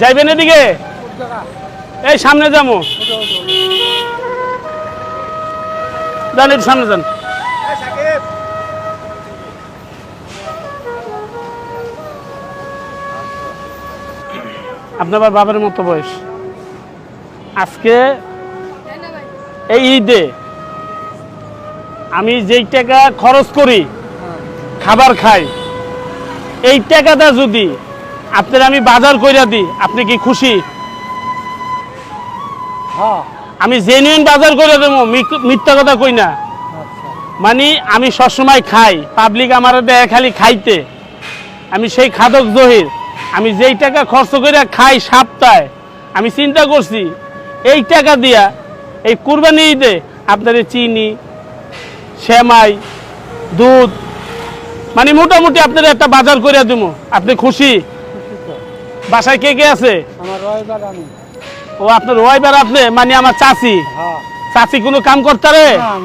যাইবেন এদিকে? এই সামনে যাব সামনে যান। আপনার বাবার মতো বয়স। আজকে এই ঈদে আমি যেই টাকা খরচ করি, খাবার খাই, এই টাকাটা যদি আপনার আমি বাজার কইরা দিই আপনি কি খুশি? হ্যাঁ। আমি জেনুইন বাজার করে দেবো মিথ্যা কথা কই না। মানে আমি সবসময় খাই পাবলিক আমার দেয় খালি খাইতে। আমি সেই খাদক জহির। আমি যেই টাকা খরচ করে খাই সপ্তাহে আমি চিন্তা করছি এই টাকা দিয়া এই কুরবানি ঈদে আপনার চিনি শ্যামাই দুধ মানে মোটামুটি আপনার একটা বাজার করে দেবো আপনি খুশি? বাসায় কে কে আছে? ও আপনার ওয়াইবার আপনি? মানে আমার চাচি? হ্যাঁ। চাচি কোনো কাম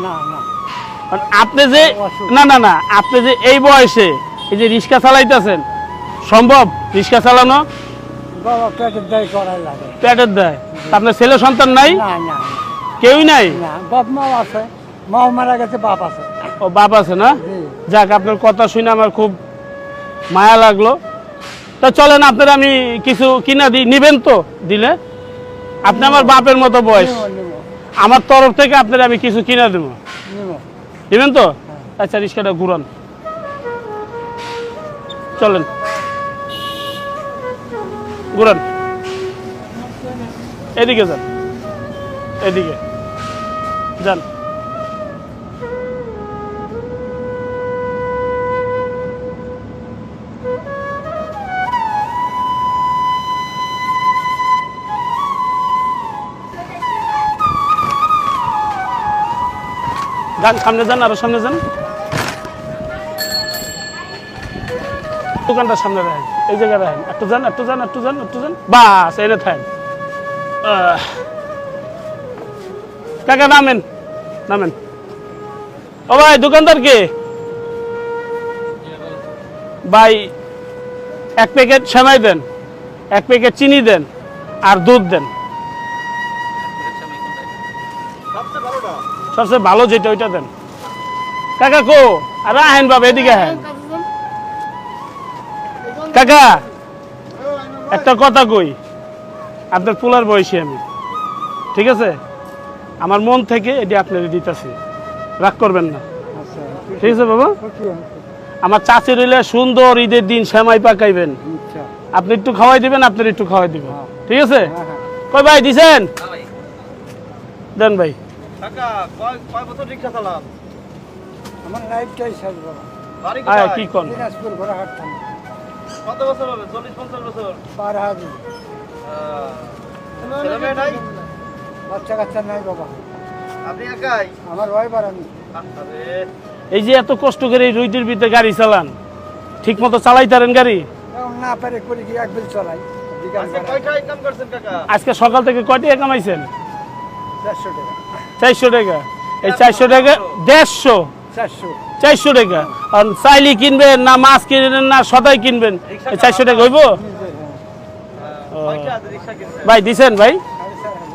না আর আপনি যে না না না আপনি যে এই বয়সে এই যে রিক্সা চালাইতেছেন সম্ভব? রিক্সা চালানো? পেটের দায় আপনার ছেলে সন্তান নাই? কেউই নাই? বাপ মাও আছে। মাও মারা গেছে বাপ আছে। ও বাপ আছে না? যাক আপনার কথা শুনে আমার খুব মায়া লাগল। তা চলেন আপনার আমি কিছু কিনা দিই নিবেন তো দিলে? আপনি আমার বাপের মতো বয়স। আমার তরফ থেকে আপনার আমি কিছু কিনা দেবো। নিমো দিবেন তো? আচ্ছা রিক্সাটা ঘুরান। চলেন। ঘুরান। এদিকে যান। এদিকে। যান। যান সামনে যান, আরও সামনে যান। দোকানটার সামনে রাখেন, এই জায়গায় রাখেন। একটু যান একটু যান একটু যান একটু যান। বাস এনে থাকেন। কাকা, নামেন নামেন। ও ভাই, দোকানদার কে? ভাই, এক প্যাকেট সেমাই দেন, এক প্যাকেট চিনি দেন, আর দুধ দেন। সবচেয়ে ভালো যেটা ওইটা দেন। কাকা কো? আরে আহেন বাবা এদিকে আহেন। কাকা একটা কথা কই আপনার পোলার বয়সী আমি। ঠিক আছে? আমার মন থেকে এটি আপনার দিতেছি। রাগ করবেন না। আচ্ছা। ঠিক আছে বাবা? আমার চাচি রইলে সুন্দর ঈদের দিন সেমাই পাকাইবেন। আচ্ছা। আপনি একটু খাওয়াই দিবেন আপনার একটু খাওয়াই দিবেন হ্যাঁ। ঠিক আছে? হ্যাঁ হ্যাঁ। কই ভাই দিছেন? দেন ভাই। কাকা কয় কয় বছর রিক্সা চালান? আমার লাইফটাই শেষ বাবা বাড়ি কোথায়? কি কোন? দিনাজপুর ঘোড়া থানা। কত বছর হবে? চল্লিশ পঞ্চাশ বছর? পার হাবি ছেলে মেয়ে নাই? বাচ্চা কাচ্চা নাই বাবা। আপনি একাই? আমার আমি এই যে এত কষ্ট করে এই রুইটির ভিতরে গাড়ি চালান ঠিক মতো চালাইতারেন গাড়ি? এখন না পারে করি কি এক বিল চলাই। বিকাল আজকে কয়টা সকাল থেকে কয় টাকা কামাইছেন? চারশো টাকা। চারশো টাকা। এই চারশো টাকা দেড়শো। চারশো। চারশো টাকা। আর চাইলি কিনবেন না মাছ কিনবেন না সদাই কিনবেন। এই চারশো টাকা হইব? হ্যাঁ ভাই দিছেন ভাই?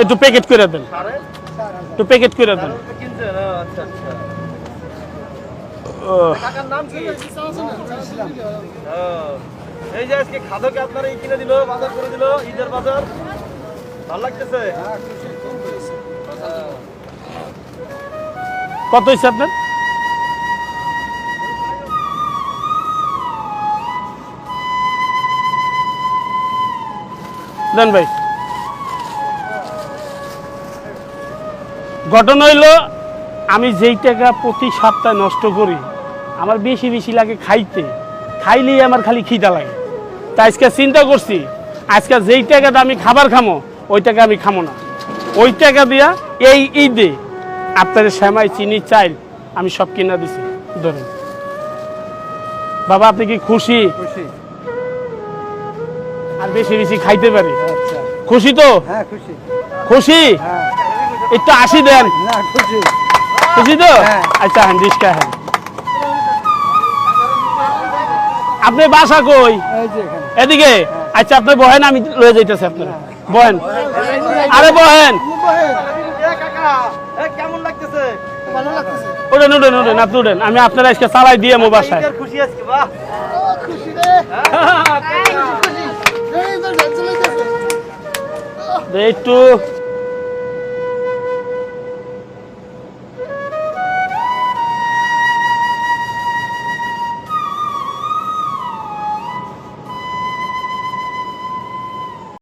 একটু প্যাকেট করে দেন। একটু প্যাকেট করে দেন। ও, আচ্ছা আচ্ছা। এই যে আজকে খাদকে আপনারা কিনে দিল বাজার করে দিল ঈদের বাজার। ভালো লাগতেছে? কত হয়েছে আপনার? দেন ভাই। ঘটনা হইল, আমি যেই টাকা প্রতি সপ্তাহে নষ্ট করি, আমার বেশি বেশি লাগে খাইতে। খাইলেই আমার খালি খিদা লাগে। তা আজকে চিন্তা করছি, আজকে যেই টাকাটা আমি খাবার খামো, ওই টাকা আমি খামো না। ওই টাকা দিয়া এই ঈদে আপনার শ্যামাই চিনি চাইল আমি সব কিনা দিছি। ধরুন। বাবা আপনি কি খুশি? খুশি। আর বেশি বেশি খাইতে পারি? আচ্ছা। খুশি তো? হ্যাঁ খুশি। খুশি? হ্যাঁ। একটু আসি দেন। না খুশি। খুশি তো? হ্যাঁ। আচ্ছা হ্যাঁ রিস্কা হ্যাঁ আপনি বাসা কই? এদিকে? আচ্ছা আপনি বহেন আমি লয়ে যাইতেছি আপনার। বহেন। আরে বহেন। উঠেন উঠেন উঠেন আপনি উঠেন। আমি আপনার আজকে চালাই দিয়ে মো বাসায়। খুশি আজকে বাহ। খুশি রে একটু